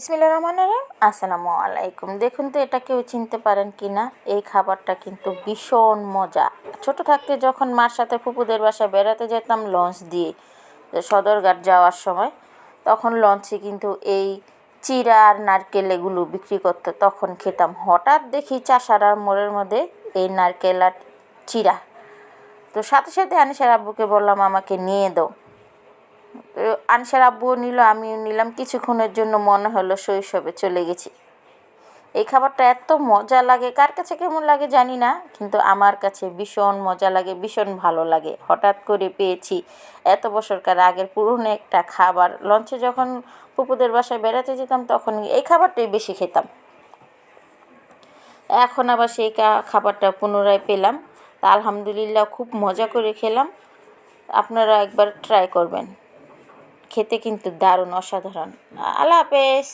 বিসমিল্লা রহমান রহিম, আসসালামু আলাইকুম। দেখুন তো, এটা কেউ চিনতে পারেন কি না এই খাবারটা কিন্তু ভীষণ মজা। ছোট থাকতে যখন মার সাথে ফুপুদের বাসায় বেড়াতে যেতাম লঞ্চ দিয়ে, সদরঘাট যাওয়ার সময়, তখন লঞ্চে কিন্তু এই চিরা আর নারকেল এগুলো বিক্রি করতো তখন খেতাম। হঠাৎ দেখি চাষারার মোড়ের মধ্যে এই নারকেল আর চিরা। তো সাথে সাথে আনিসার আব্বুকে বললাম, আমাকে নিয়ে দাও। আনসার আব্বুও নিল, আমিও নিলাম। কিছুক্ষণের জন্য মনে হলো শৈশবে চলে গেছি। এই খাবারটা এত মজা লাগে, কার কাছে কেমন লাগে জানি না, কিন্তু আমার কাছে ভীষণ মজা লাগে, ভীষণ ভালো লাগে। হঠাৎ করে পেয়েছি এত বছরকার আগের পুরনো একটা খাবার। লঞ্চে যখন পুপুদের বাসায় বেড়াতে যেতাম, তখন এই খাবারটাই বেশি খেতাম। এখন আবার সেই খাবারটা পুনরায় পেলাম। তা আলহামদুলিল্লাহ খুব মজা করে খেলাম। আপনারা একবার ট্রাই করবেন। খেতে কিন্তু দারুণ অসাধারণ। আল্লাহ হাফেজ।